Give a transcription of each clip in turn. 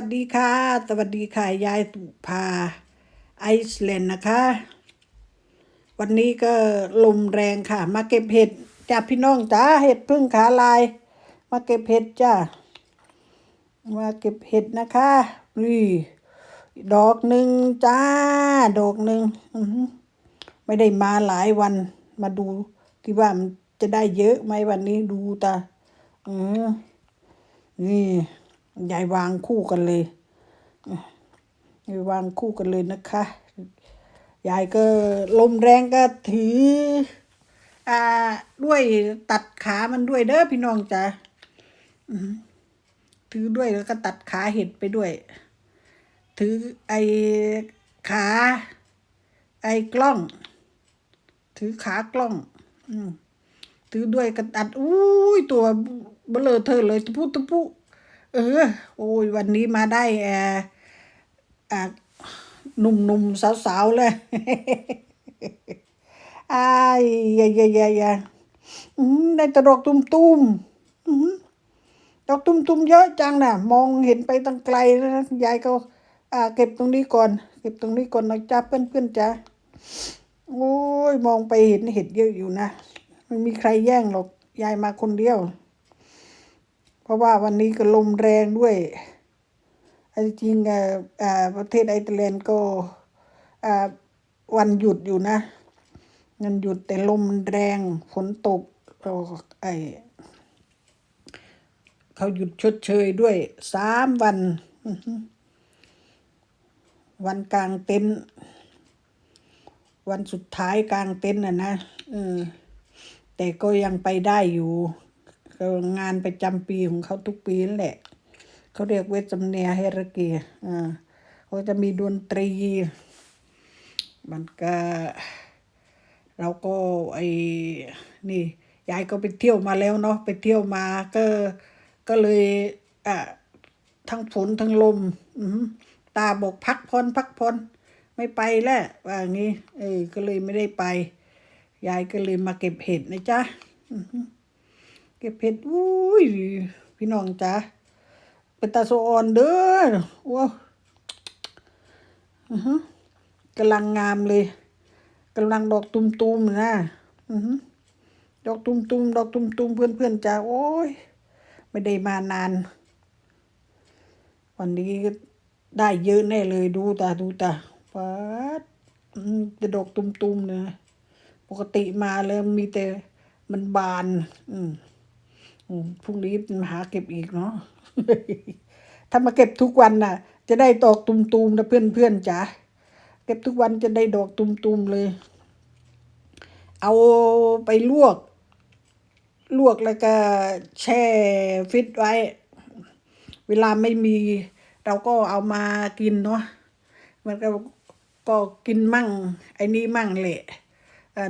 วัสดีค่ะ สวัสดีค่ะ ยายสุภา ไอซ์แลนด์นะคะ วันนี้ก็ลมแรงค่ะ มาเก็บเห็ดจ้าพี่น้องจ้าเห็ดพึ่งขาลาย มาเก็บเห็ดจ้ามาเก็บเห็ดนะคะนี่ดอกหนึ่งจ้า ดอกหนึ่งไม่ได้มาหลายวัน มาดูที่ว่ามันจะได้เยอะไหมวันนี้ดูตาเออนี่ ยายวางคู่กันเลยยายวางคู่กันเลยนะคะ ยายก็ลมแรงก็ถือ อ่าด้วยตัดขามันด้วยเด้อพี่น้องจ้ะถือด้วยแล้วก็ตัดขาเห็ดไปด้วย ถือไอ้ขา ไอ้กล้อง ถือขากล้อง อืมถือด้วยกระตัด อุ้ยตัวเบลอเธอเลยตะพุตะพุ เออ โอ้ยวันนี้มาได้แอร์อ่าหนุ่มหนุ่มสาวสาวๆเลยอ้ายยยยยได้แตดอกตุ้มตุ้มๆดอกตุ้มตุ้มๆเยอะจังน่ะ มองเห็นไปตั้งไกลนะยายก็อ่า เก็บตรงนี้ก่อน เก็บตรงนี้ก่อนนะจ๊ะเพื่อนเพื่อนๆจ้ะโอ้ยมองไปเห็นเห็ดเยอะอยู่นะไม่มีใครแย่งหรอกยายมาคนเดียว เพราะว่าวันนี้ก็ลมแรงด้วยจริงๆอ่าอ่าประเทศไอร์แลนด์ก็อ่าวันหยุดอยู่นะวันหยุดแต่ลมแรงฝนตกไอเขาหยุดชดเชยด้วยสามวัน วันกลางเต็นท์วันสุดท้ายกลางเต็นท์น่ะนะเออแต่ก็ยังไปได้อยู่ งานประจำปีของเขาทุกปีนั่นแหละ เขาเรียกเวสำเนียเฮรเกียอ่าเขาจะมีดนตรี มันก็เราก็ไอ้นี่ยายก็ไปเที่ยวมาแล้วเนาะไปเที่ยวมาก็ก็เลยอะทั้งฝนทั้งลมอืตาบอกพักพรพักพรไม่ไปแล้วว่าอย่างงี้ เออก็เลยไม่ได้ไป ยายก็เลยมาเก็บเห็ดนะจ๊ะอือ เก็บเห็ดอุ้ยพี่น้องจ๊ะเป็นตาโซออนเด้อว้าวอือหือกำลังงามเลยกำลังดอกตุ่มๆนะอือหือดอกตุ่มๆดอกตุ่มๆเพื่อนๆจ้าโอ้ยไม่ได้มานาน วันนี้ก็ได้เยอะแน่เลยดูตาดูตาปัดอืมแต่ดอกตุ่มๆเนี่ยปกติมาแล้วมีแต่มันบาน อืม พรุ่งนี้มาหาเก็บอีกเนาะถ้ามาเก็บทุกวันน่ะ จะได้ดอกตุ่มๆนะเพื่อนๆจ้าเก็บทุกวันจะได้ดอกตุมๆเลย เอาไปลวก ลวกแล้วก็แช่ฟิตไว้ เวลาไม่มี เราก็เอามากินเนาะมันก็ก็กินมั่ง ไอ้นี่มั่งแหละ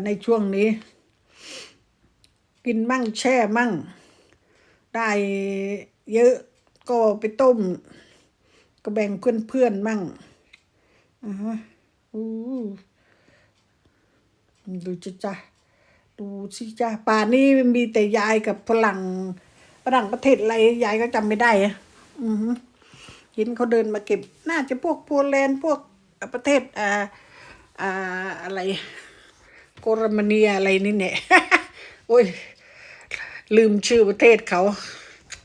ในช่วงนี้ กินมั่งแช่มั่ง ได้เยอะก็ไปต้ม ก็แบ่งเพื่อนๆมั่งอ่าฮะอู้ดูจ้ะจ้ะดูสิจ้ะป่านี้มีแต่ยายกับฝรั่งฝรั่งประเทศอะไรยายก็จำไม่ได้อะอือฮึเห็นเขาเดินมาเก็บ น่าจะพวกโปแลนด์พวกประเทศอ่าอ่าอะไรโกรมาเนียอะไรนี่เนี่ยโอ้ย ลืมชื่อประเทศเขา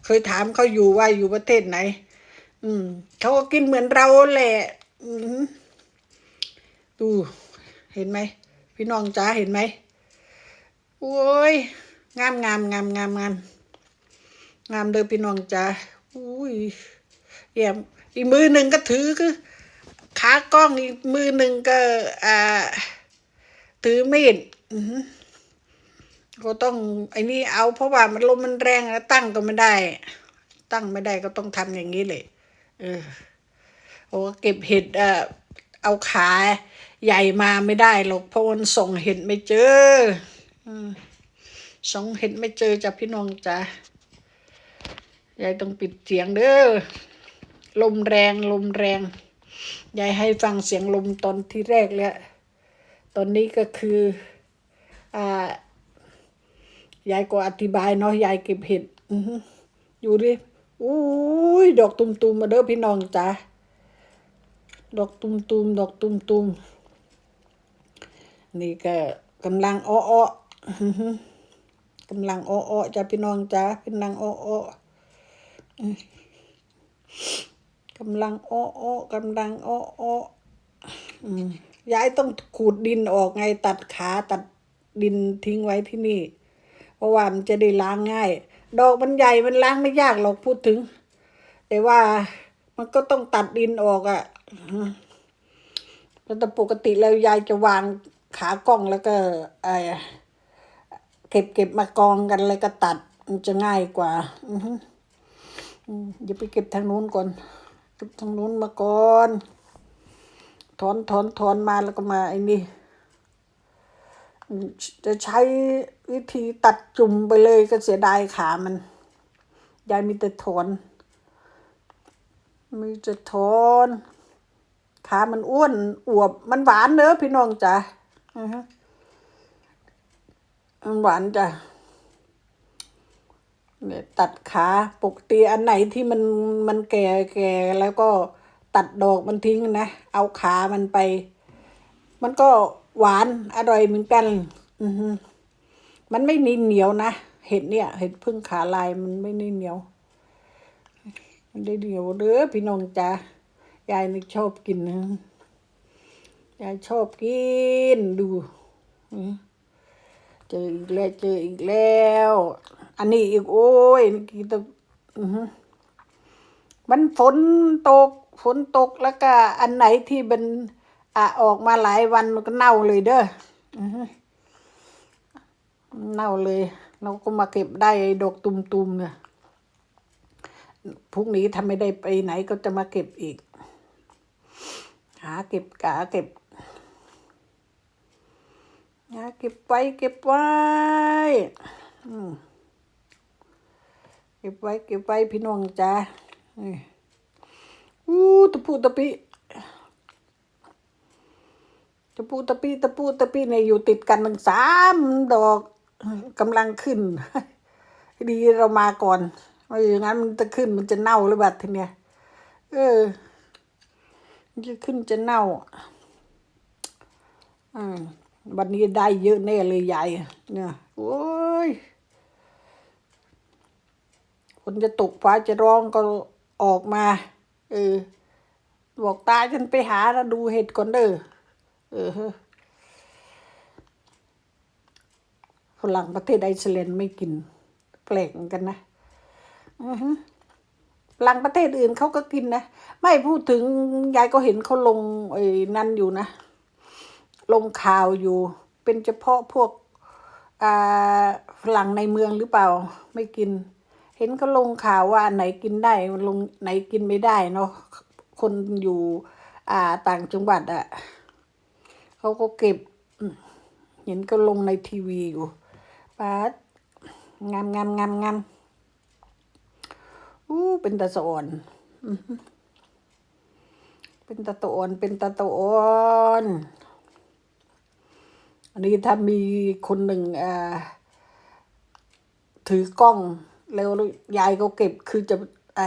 เคยถามเขาอยู่ว่าอยู่ประเทศไหน อืมเขาก็กินเหมือนเราแหละ อืดูเห็นไหม พี่น้องจ้าเห็นไหมโอ้ยงามงามงามงามงามงามเด้อพี่น้องจ้าอุ้ยเยี่ยมอีกมือหนึ่งก็ถือคือขากล้องอีกมือหนึ่งก็อ่าถือมีดอือ ก็ต้องไอ้นี่เอาเพราะว่ามันลมมันแรงแล้วตั้งก็ไม่ได้ ตั้งไม่ได้ก็ต้องทำอย่างนี้เลยเออโอ้เก็บเห็ดเอ่อเอาขาใหญ่มาไม่ได้หรอกเพราะมันส่งเห็ดไม่เจอส่งเห็ดไม่เจอจ้ะพี่น้องจ้ะยายต้องปิดเสียงเด้อลมแรงลมแรงยายให้ฟังเสียงลมตอนที่แรกแล้ว ตอนนี้ก็คือ อ่า ยายก็อธิบายเนาะยายเก็บเห็ดอืออยู่ดิอุ้ยดอกตุ่มๆมาเด้อพี่น้องจ้าดอกตุ่มๆดอกตุ่มๆนี่ก็กำลังอ้ออ้ออื้อหือกำลังอ้ออ้อจ้าพี่น้องจ้ากำลังอ้ออ้อกำลังอ้ออ้อกำลังอ้ออ้ออืมยายต้องขูดดินออกไงตัดขาตัดดินทิ้งไว้ที่นี่ ราะว่ามันจะได้ล้างง่าย ดอกมันใหญ่มันล้างไม่ยากหรอกพูดถึง แต่ว่ามันก็ต้องตัดดินออกอะ่ะแต่ปกติแล้วยายจะวางขากล้องแล้วก็ไอเก็บเก็บมากองกันแล้วก็ตัดมันจะง่ายกว่าอย่าไปเก็บทางนู้นก่อนเก็บทางนู้นมาก่อน ถอนถอนถอนมาแล้วก็มาไอ้นี่ จะใช้วิธีตัดจุ่มไปเลยก็เสียดายขามันยายมีแต่ถอนมีแต่ถอนขามันอ้วนอวบมันหวานเนอะพี่น้องจ้ะอือฮะมันหวานจ้ะเนี่ยตัดขาปกติอันไหนที่มันมันแก่แก่แล้วก็ตัดดอกมันทิ้งนะ เอาขามันไป มันก็ หวานอร่อยเหมือนกัน อือมันไม่นิ่เหนียวนะ เห็ดเนี่ย เห็ดพึ่งขาลายมันไม่นิ่เหนียว มันได้เหนียวเด้อพี่น้องจ้ายายนี่ชอบกินนะยายชอบกินดูเจออีกแล้วเจออีกแล้ว อันนี้อีกโอ้ยกี้ตะมันฝนตก ฝนตกแล้วก็อันไหนที่มัน อะออกมาหลายวันมันก็เน่าเลยเด้อเน่าเลย เราก็มาเก็บได้ดอกตุ่มๆเนี่ยพรุ่งนี้ถ้าไม่ได้ไปไหนก็จะมาเก็บอีก หาเก็บกาเก็บหาเก็บไว้เก็บไว้เก็บไว้เก็บไว้พี่น้องจ้าอู้ตะปูตะปิ ตะปูตะปิตะปูตะปิเนี่ยอยู่ติดกันมันสามดอกกำลังขึ้น ดีเรามาก่อนไม่อย่างนั้นมันจะขึ้นมันจะเน่าหรือเปล่าทีเนี้ยเออจะขึ้นจะเน่าอืมวันนี้ได้เยอะแน่เลยยายเนี่ยโอ้ยฝนจะตกฟ้าจะร้องก็ออกมา เออบอกตาฉันไปหาแล้วดูเห็ดก่อนเด้อ ฝรั่งประเทศไอซ์แลนด์ไม่กิน แปลกเหมือนกันนะอือฮึหลังประเทศอื่นเขาก็กินนะ ไม่พูดถึงยายก็เห็นเขาลงไอ้นั่นอยู่นะ ลงข่าวอยู่ เป็นเฉพาะพวกฝรั่งในเมืองหรือเปล่า ไม่กิน เห็นเขาลงข่าวว่าไหนกินได้ลงไหนกินไม่ได้เนาะคนอยู่ อ่าต่างจังหวัดอะ่ะ เขาก็เก็บ เห็นก็ลงในทีวีอยู่ป้างามงามงามงามอู้เป็นตาสะอ่อนเป็นตาตะอ่อนเป็นตาตะอ่อนอันนี้ถ้ามีคนหนึ่งอ่าถือกล้องแล้วยายก็เก็บคือจะไอ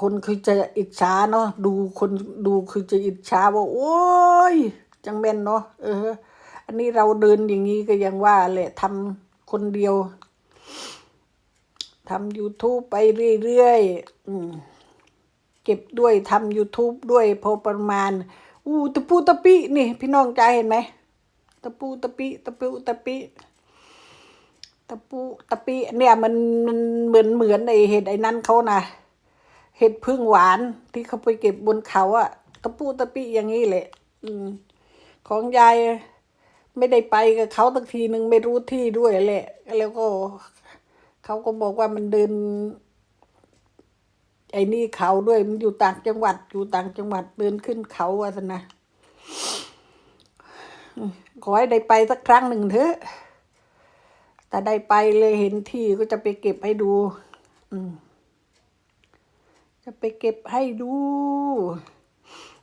คนคือจะอิจฉาเนาะดูคนดูคือจะอิจฉาว่าโอ้ยจังแม่นเนาะเออ อันนี้เราเดินอย่างนี้ก็ยังว่าแหละทำคนเดียวทำ YouTube ไปเรื่อยๆอืมเก็บด้วยทำ YouTube ด้วยพอประมาณ อู้ตะปูตะปิ นี่ พี่น้องใจเห็นไหมตะปูตะปิตะปูตะปิตะปูตะปิเนี่ยมันมันเหมือนเหมือนไอเห็ดไอ้นั่นเขานะ เห็ดพึ่งหวานที่เขาไปเก็บบนเขาอะตะปูตะปิอย่างนี้แหละ อืม ของยายไม่ได้ไปกับเขาตั้งทีหนึ่งไม่รู้ที่ด้วยแหละ แล้วก็เขาก็บอกว่ามันเดิน ไอ้นี่เขาด้วยมันอยู่ต่างจังหวัด อยู่ต่างจังหวัดเดินขึ้นเขาอะสนะขอให้ได้ไปสักครั้งหนึ่งเถอะแต่ได้ไปเลยเห็นที่ก็จะไปเก็บให้ดู อืม จะไปเก็บให้ดู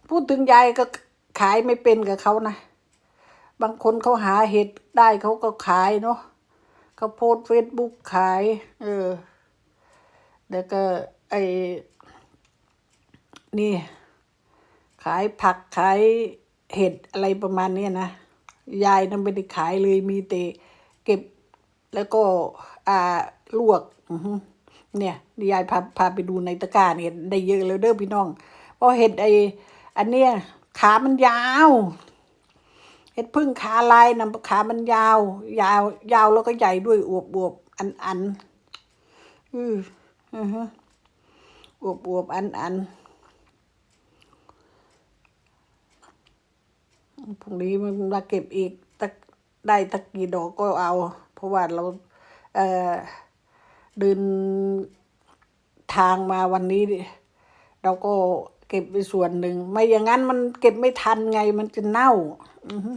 พูดถึงยายก็ขายไม่เป็นกับเขานะ บางคนเขาหาเห็ดได้เขาก็ขายเนาะเขาโพสเฟซบุ๊กขาย เออ แล้วก็ไอ้นี่ ขายผักขายเห็ดอะไรประมาณนี้นะ ยายนั้นไม่ได้ขายเลยมีแต่เก็บแล้วก็อ่าลวก อือ เนี่ยยายพาพาไปดูในตะกร้าเนี่ยได้เยอะแล้วเด้อพี่น้องเพราะเห็ดไออันเนี้ยขามันยาวเห็ดพึ่งขาลายนะขามันยาว ยาว ยาวแล้วก็ใหญ่ด้วยอวบอวบอันอันอืออือฮะอวบอวบอันอันพรุ่งนี้มันมาเก็บอีกตักได้ตักกี่ดอกก็เอา เพราะว่าเรา เอ่อ เดินทางมาวันนี้ เราก็เก็บไปส่วนหนึ่ง ไม่อย่างนั้นมันเก็บไม่ทันไงมันจะเน่าอือฮึ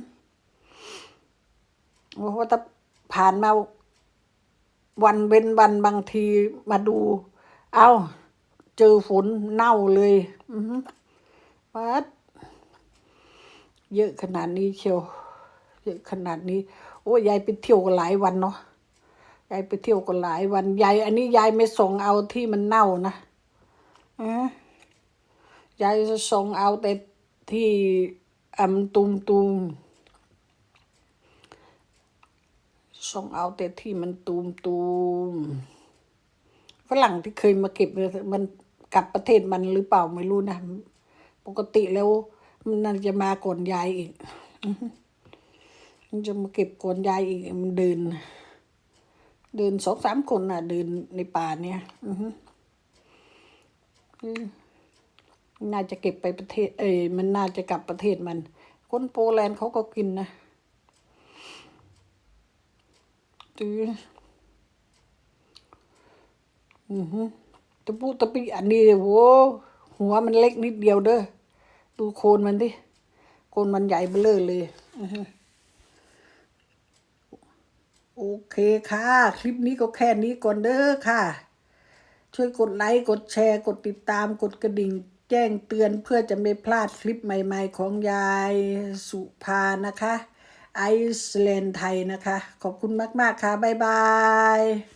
เพราะว่าถ้าผ่านมาวันเว้นวันบางทีมาดู เอาเจอฝนเน่าเลยอือฮึวัดเยอะขนาดนี้เชียว เยอะขนาดนี้ โอ้ยายไปเที่ยวหลายวันเนาะ ยายไปเที่ยวกันหลายวันยายอันนี้ยายไม่ส่งเอาที่มันเน่านะอยายจะส่งเอาแต่ที่อำตุมตุมส่งเอาแต่ที่มันตูมตูมฝรั่งที่เคยมาเก็บมันกลับประเทศมันหรือเปล่าไม่รู้นะปกติแล้ว มันน่าจะมาก่อนยายอีกมันจะมาเก็บก่อนยายอีกมันเดิน เดินสองสามคนน่ะ เดินในป่าเนี่ย อือฮึน่าจะเก็บไปประเทศ เอ้ยมันน่าจะกลับประเทศมัน คนโปแลนด์เขาก็กินนะจืออือฮึตะปูตะปีอันนี้โว้หัวมันเล็กนิดเดียวเด้อ ดูโคนมันดิ โคนมันใหญ่เบ้อเร่อเลยอือฮึ โอเคค่ะ คลิปนี้ก็แค่นี้ก่อนเด้อค่ะ ช่วยกดไลค์กดแชร์ กดติดตามกดกระดิ่ง แจ้งเตือนเพื่อจะไม่พลาดคลิปใหม่ๆของยายสุภานะคะ ไอซ์แลนด์ไทยนะคะ ขอบคุณมากๆค่ะ บ๊ายบาย